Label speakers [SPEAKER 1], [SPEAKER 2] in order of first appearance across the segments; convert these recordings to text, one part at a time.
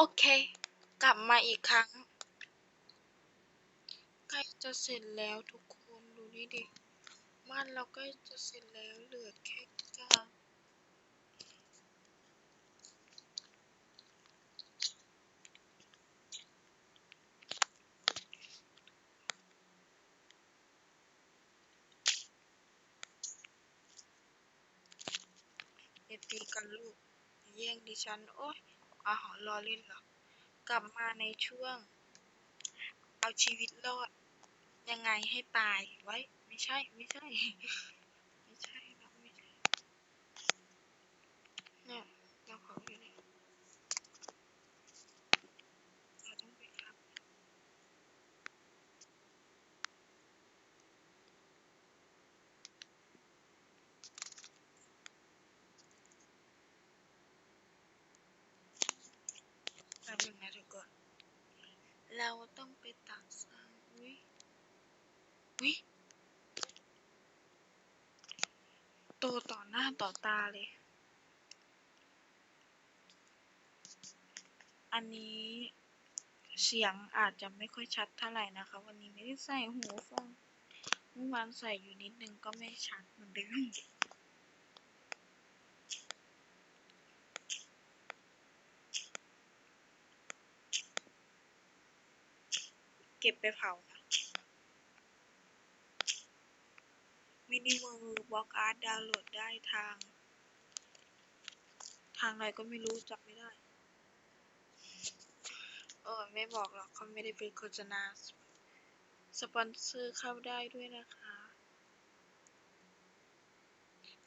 [SPEAKER 1] โอเค กลับมาอีกครั้ง ใกล้จะเสร็จแล้วทุกคนดูนี่ดิบ้านเราใกล้จะเสร็จแล้วเหลือแค่กลางอย่าตีกันลูกแย่งดิฉัน โอ๊ย อาหารรอเล่นหรอกลับมาในช่วง เอาชีวิตรอด ยังไงให้ตายไว้ ไม่ใช่ ไม่ใช่ ไม่ใช่เราไม่ใช่ เนี่ยเราขออยู่เนี่ยเราต้องไปครับ แป๊บนึงนะทุกคน เราต้องไปตักทรายอุ้ยอุ้ยโตต่อหน้าต่อตาเลย อันนี้เสียงอาจจะไม่ค่อยชัดเท่าไหร่นะคะ วันนี้ไม่ได้ใส่หูฟังเมื่อวานใส่อยู่นิดนึงก็ไม่ชัดเหมือนเดิม เก็บไปเผามินิเวอร์บล็อกอาร์ตดาวน์โหลดได้ทาง ทางไหนก็ไม่รู้จำไม่ได้ เออ ไม่บอกหรอกเขาไม่ได้เป็นโฆษณา สปอนเซอร์เข้าได้ด้วยนะคะ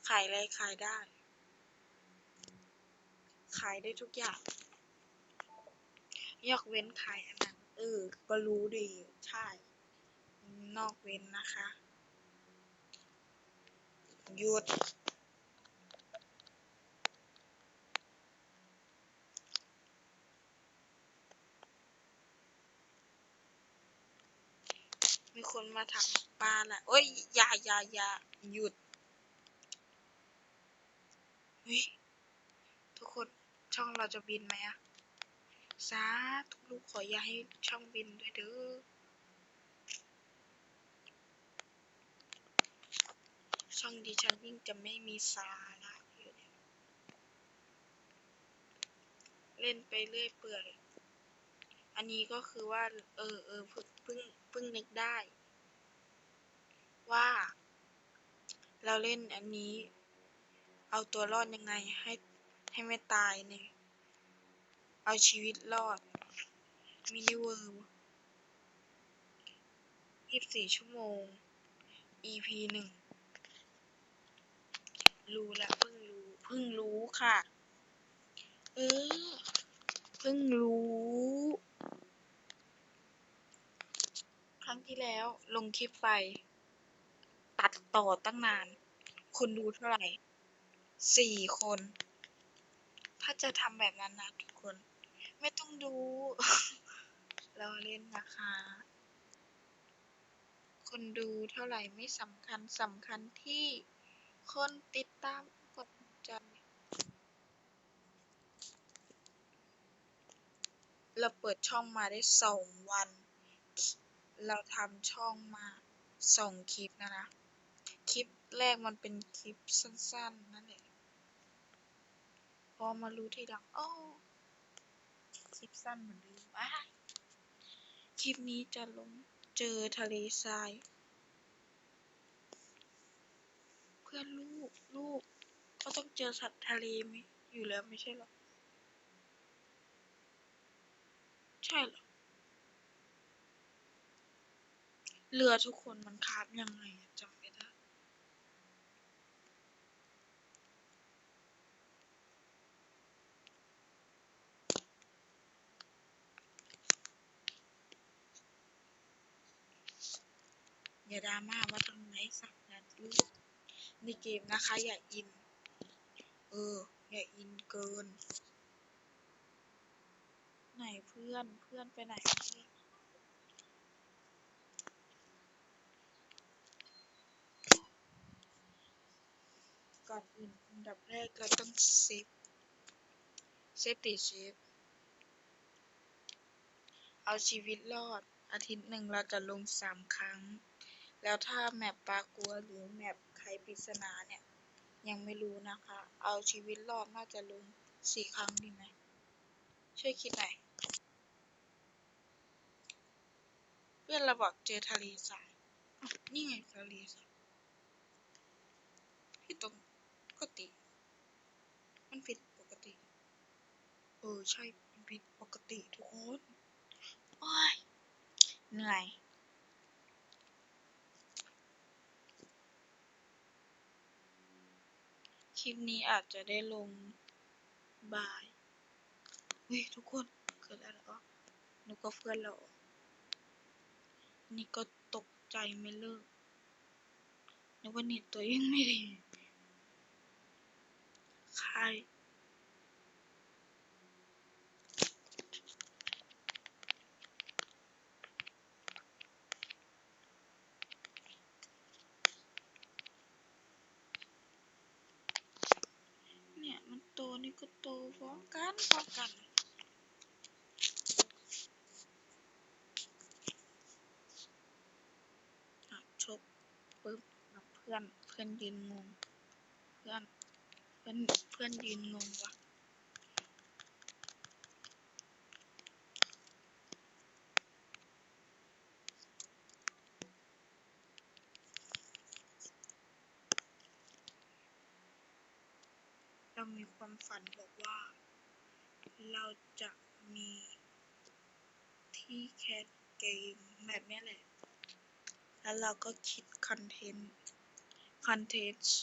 [SPEAKER 1] ขายอะไรขายได้ ขายได้ทุกอย่าง ยกเว้นขายอันนั้น เออ ก็รู้ดี ใช่ นอกเว้นนะคะ หยุด มีคนมาถามปลาแหละโอ้ยอย่าอย่าอย่าหยุดเฮ้ยทุกคนช่องเราจะบินไหมอะ สาธุลูกขออย่าให้ช่องบินด้วยเด้อช่องดิฉันยิ่งจะไม่มีสาระอยู่เนี่ยเล่นไปเรื่อยเปื่อย อันนี้ก็คือว่า เออเออเพิ่งเพิ่งเพิ่งนึกได้ ว่า เราเล่นอันนี้ เอาตัวรอดยังไงให้ให้ไม่ตายเนี่ย เอาชีวิตรอด มินิเวิร์ยี่สิบสี่ชั่วโมง EP หนึ่ง รู้ละเพิ่งรู้ เพิ่งรู้ค่ะ เออ เพิ่งรู้ ครั้งที่แล้วลงคลิปไป ตัดต่อตั้งนาน คนดูเท่าไหร่ สี่คน ถ้าจะทำแบบนั้นนะทุกคน ไม่ต้องดู เราเล่นนะคะ คนดูเท่าไหร่ไม่สำคัญสำคัญที่คนติดตามกดใจเราเปิดช่องมาได้สองวัน เราทำช่องมาสองคลิปนะนะ คลิปแรกมันเป็นคลิปสั้นๆนั่นแหละพอมารู้ทีหลังโอ้ ลิปสั้นเหมือนเดิมอ้าคลิปนี้จะลงเจอทะเลทราย เพื่อนลูกลูกก็ต้องเจอสัตว์ทะเลไหมอยู่แล้วไม่ใช่หรอ ใช่หรอ เรือทุกคนมันคาบยังไงอะจำ อย่าดราม่าว่าทำไมสักนาทีในเกมนะคะ อย่าอิน เออ อย่าอินเกิน ไหนเพื่อนเพื่อนไปไหนเพื่อนก่อนอื่นอันดับแรกเราต้องเซฟเซฟตีเซฟเอาชีวิตรอดอาทิตย์หนึ่งเราจะลงสามครั้ง แล้วถ้าแมปปลากัวหรือแมปไขปริศนาเนี่ย ยังไม่รู้นะคะ เอาชีวิตรอดน่าจะลงสี่ครั้งดีไหมช่วยคิดหน่อยเพื่อนเราบอกเจอทะเลทรายอ้าวนี่ไงทะเลทรายพี่ตรงปกติ มันผิดปกติ เออใช่มันผิดปกติทุกคนโอ้ยเหนื่อย คลิปนี้อาจจะได้ลงบ่าย เฮ้ย ทุกคน เกิดอะไรเหรอหนูก็เพื่อนเรานี่ก็ตกใจไม่เลิกนึกว่าเน็ตตัวเองไม่ดีใคร เนี่ยมันโตนี่ก็โตพ ร้อมกันพร้อมกันชกปึ๊บเพื่อนเพื่อนยืนงง เพื่อนเพื่อนเพื่อนยืนงงว่ะเรามีความฝันบอกว่า เราจะมีที่แคสเกมแบบนี้แหละ แล้วเราก็คิดคอนเทนต์ คอนเทนต์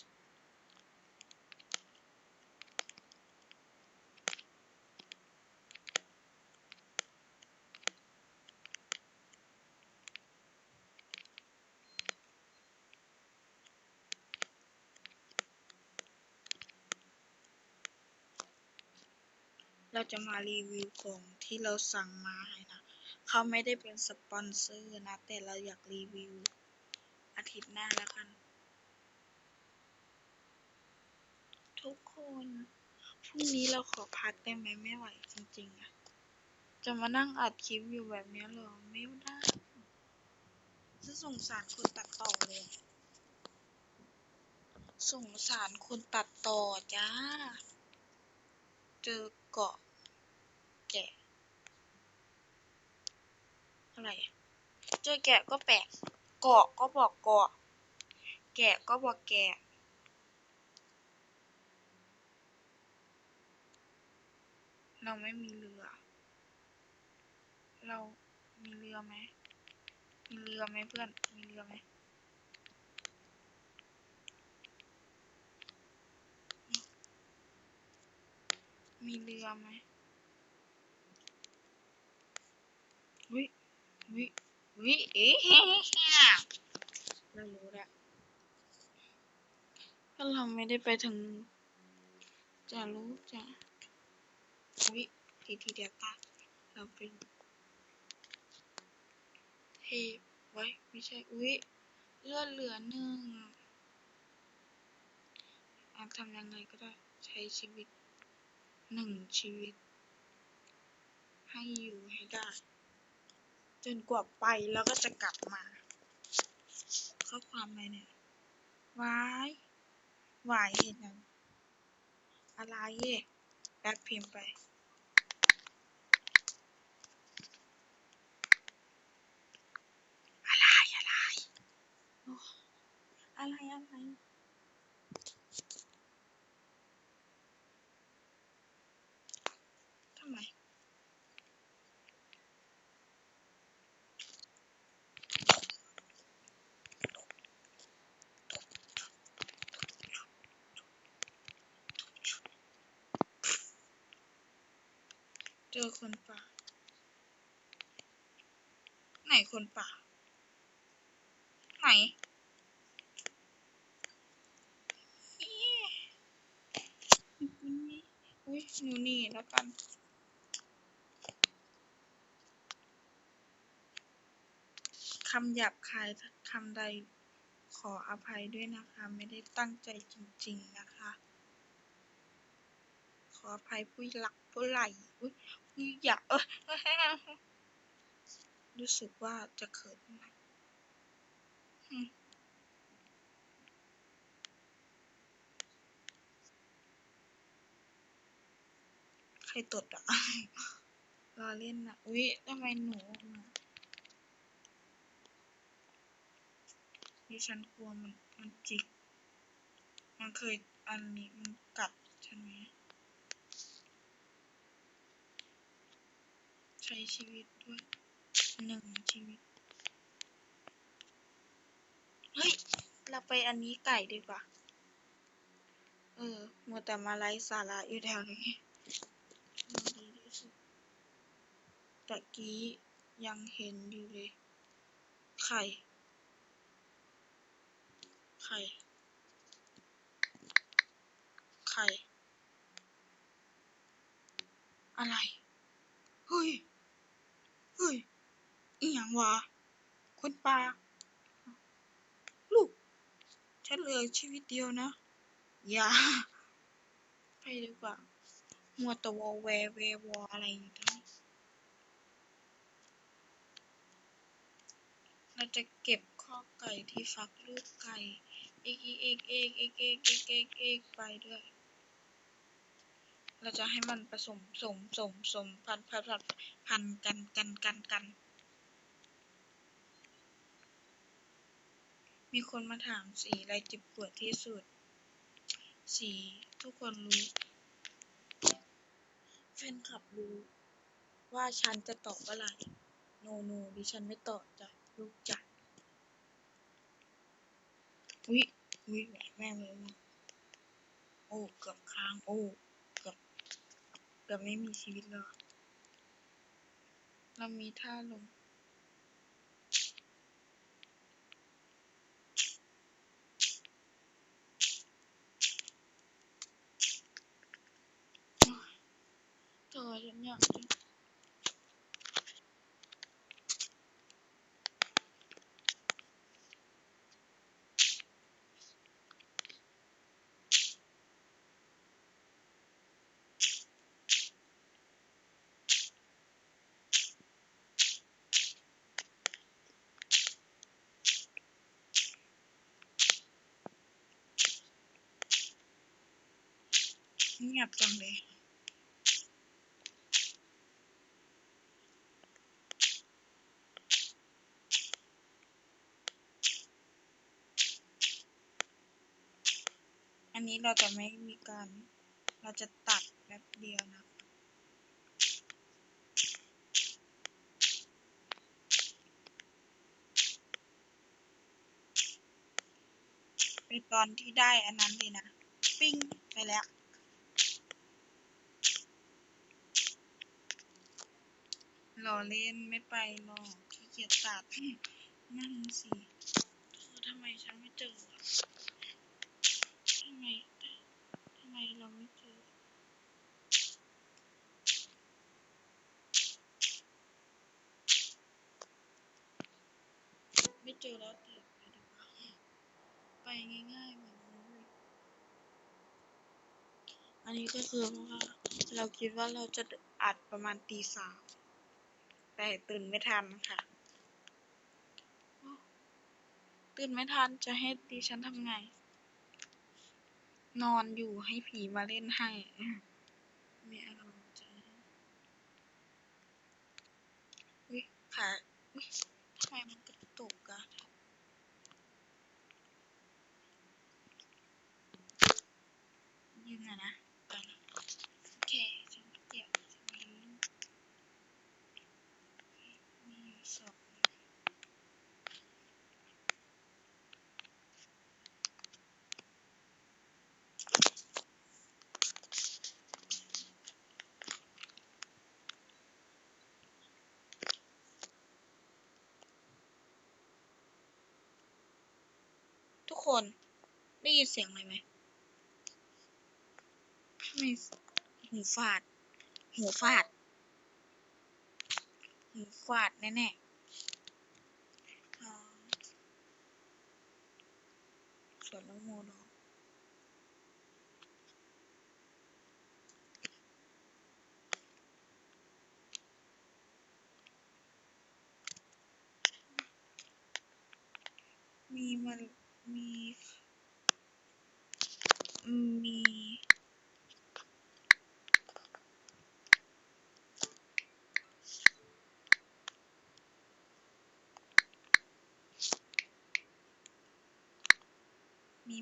[SPEAKER 1] จะมารีวิวของที่เราสั่งมาให้นะเขาไม่ได้เป็นสปอนเซอร์นะ แต่เราอยากรีวิว อาทิตย์หน้าแล้วกัน ทุกคนพรุ่งนี้เราขอพักได้ไหมไม่ไหวจริง ๆอะจะมานั่งอัดคลิปอยู่แบบนี้เหรอไม่ได้จะสงสารคนตัดต่อเลยสงสารคนตัดต่อจ้า เจอเกาะ แกะอะไรเจอแกะก็แปลกเกาะก็บอกเกาะแกะก็บอกแกะเราไม่มีเรือ เรามีเรือไหม มีเรือไหมเพื่อน มีเรือไหมมีเรือไหมวิ วิวิเอ๊ะเรารู้แล้วถ้าเราไม่ได้ไปถึง จะรู้จะวิทีทีเดียวตาเราเป็นเทพไว้ไม่ใช่อุ้ยเลือดเหลือหนึ่งอาทำยังไงก็ได้ใช้ชีวิตหนึ่งชีวิต ให้อยู่ให้ได้ จนกว่าไปแล้วก็จะกลับมา ข้อความอะไรเนี่ยวายวายเห็นยังอะไรเย่แป๊บพิมพ์ไปอะไรอะไรอะไรอะไร ทำไม เจอคนป่า ไหนคนป่า ไหนอุ้ยนูนี่แล้วกันคำหยาบคายคำใดขออภัยด้วยนะคะ ไม่ได้ตั้งใจจริง ๆ นะคะ ออภัยผู้หลักผู้ใหญ่อุ้ยผู้ใหญ่เออรู้สึกว่าจะเขินนะอืมใครตดอะรอเล่นนะอุ๊ยทำไมหนูมาดิฉันกลัวมัน มันจิก มันเคยอันนี้มันกัดฉันไหม ใช้ชีวิตด้วยหนึ่งชีวิต เฮ้ย เราไปอันนี้ไก่ดีกว่า เออมัวแต่มาไลฟ์สาระอยู่แถวนี้มันดีที่สุดตะกี้ยังเห็นอยู่เลย ไข่ ไข่ ไข่ อะไร เฮ้ย เฮ้ย อีหยังวะ คนปลาลูก ฉันเหลือชีวิตเดียวนะ อย่า ไปดีกว่า มัวตะวอแวแววออะไรอย่างงี้เราจะเก็บข้อไก่ที่ฟักลูกไก่ เอกเอกเอกเอกเอกเอกเอกไปด้วย เราจะให้มันผสมสมสมสมพันพันพันพันกันกันกันกัน มีคนมาถามสีอะไรเจ็บปวดที่สุด สีทุกคนรู้แฟนคลับรู้ ว่าฉันจะตอบอะไร โนโนดิฉันไม่ตอบจ้ะลูกจ้ะวิวิแหวกแม่เลยโอ้เกือบค้างโอ้ เกือบไม่มีชีวิตหรอก เรามีท่าลง ต่อฉันอยากจะ เงียบจังเลยอันนี้เราจะไม่มีการ เราจะตัดแป๊บเดียวนะเป็นตอนที่ได้อันนั้นเลยนะ ปิ้งไปแล้ว รอเล่นไม่ไปหรอกขี้เกียจตัดนั่นสิเธอทำไมฉันไม่เจอทำไมทำไมเราไม่เจอไม่เจอแล้วแต่ไปดีกว่าไปง่ายๆเหมือนนู้เลยอันนี้ก็คือว่าเราคิดว่าเราจะอัดประมาณตีสาม แต่ตื่นไม่ทันค่ะ ตื่นไม่ทันจะให้ดิฉันทำไง นอนอยู่ให้ผีมาเล่นให้ไม่อาใจอุ้ยขาอุ้ย ได้ยินเสียงอะไรไหมไม่หูฟาด หูฟาด หูฟาดแน่แน่สวนแล้วโมดอมีมันมี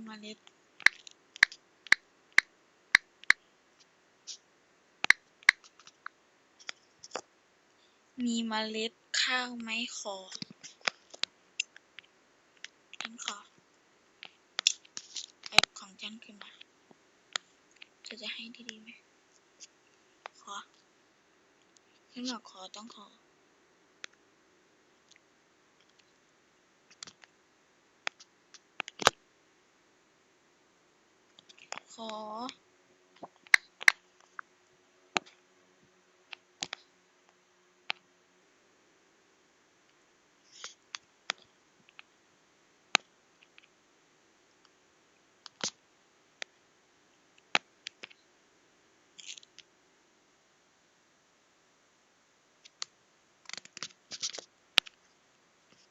[SPEAKER 1] เมล็ด มีเมล็ดข้าวไหมขอฉันขอแอปของฉันขึ้นมาเธอจะให้ดีๆไหมขอฉันบอกขอต้องขอ ขอ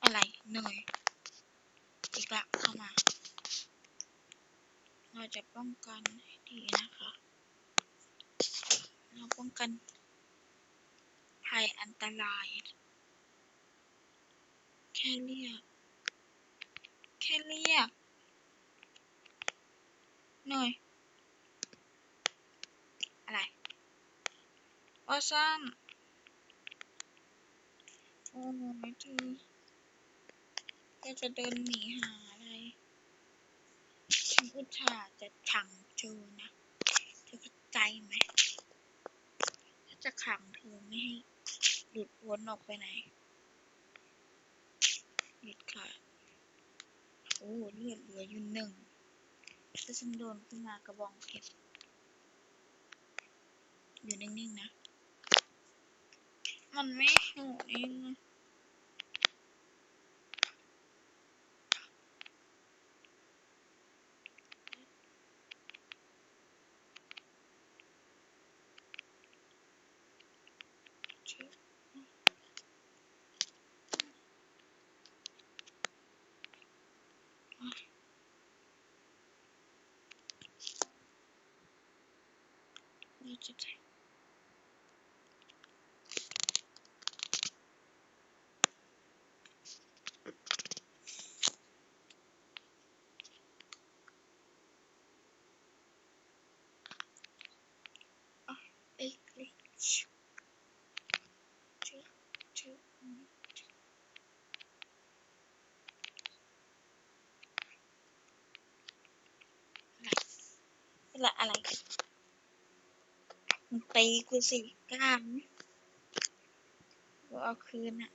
[SPEAKER 1] อะไรเหนื่อยอีกละเข้ามา เรา จะป้องกันให้ดีนะคะ เราป้องกันภัยอันตราย แค่เรียก แค่เรียก หน่อย อะไรว่าซ้ำโอ้ยเธอก็จะเดินหนีหาอะไร ฉันอุตส่าห์จะขังเธอนะเธอเข้าใจไหมถ้าจะขังเธอไม่ให้หลุดพ้นออกไปไหนเด็ดขาดโอ้เลือดเหลืออยู่หนึ่งถ้าฉันโดนขึ้นมากระบองเพชรอยู่นิ่งๆนะ มันไม่โหดเอง นี่จะใช่อะเอ้ยเอ้ยชิวชิวชิวอืม อะไรอะไรมึงตีกูสิกล้ามกูเอาคืนอะ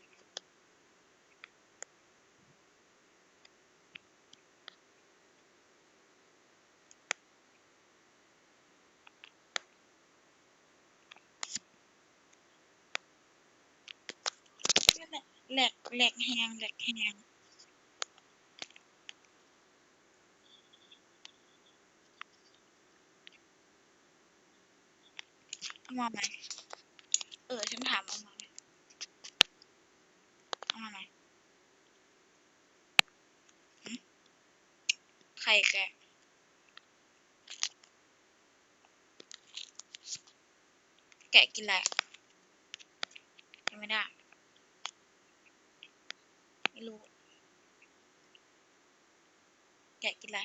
[SPEAKER 1] แหละแหลกแหลกแหงแหลกแหงเอา มาไหมเออฉันถามเอามาไหมเอามาไหมใครแกะแกะกินอะไรยังไม่ได้ ไม่รู้ แกะกินอะไร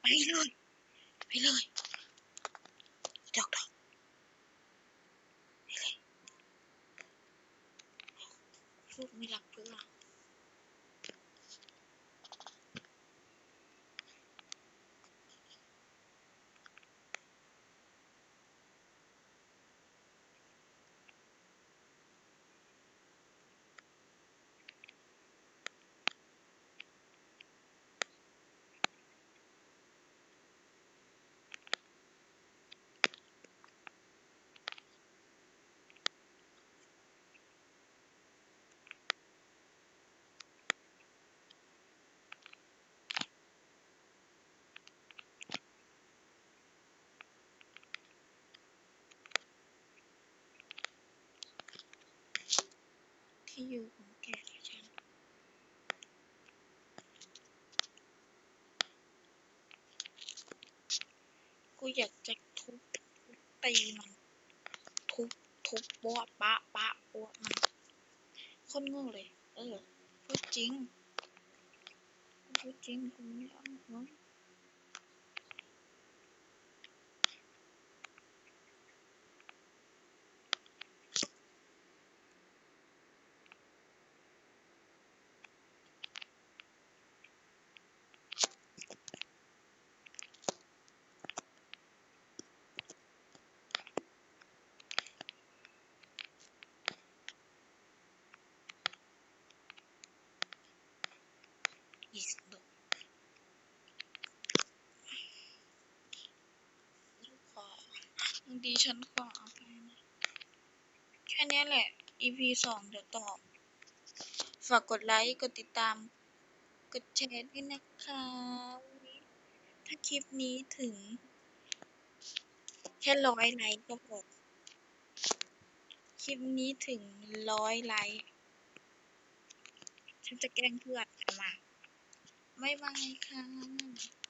[SPEAKER 1] ไปเลย ไอยู่ของแกกับฉัน กูอยากจะทุบทุบตีมัน ทุบทุบปวปะปะปวมันคนโง่เลย เออพูดจริงพูดจริงกูไม่ได้อ้า งหัวอีสดลูกขอบางทีฉันก็เอาไปนะแค่นี้แหละ EP สองเดี๋ยวต่อฝากกดไลค์ กดติดตาม กดแชร์ด้วยนะคะวันนี้ถ้าคลิปนี้ถึง แค่ร้อยไลค์ก็พอคลิปนี้ถึงร้อยไลค์ ฉันจะแกล้งเพื่อน บ๊ายบายค่ะ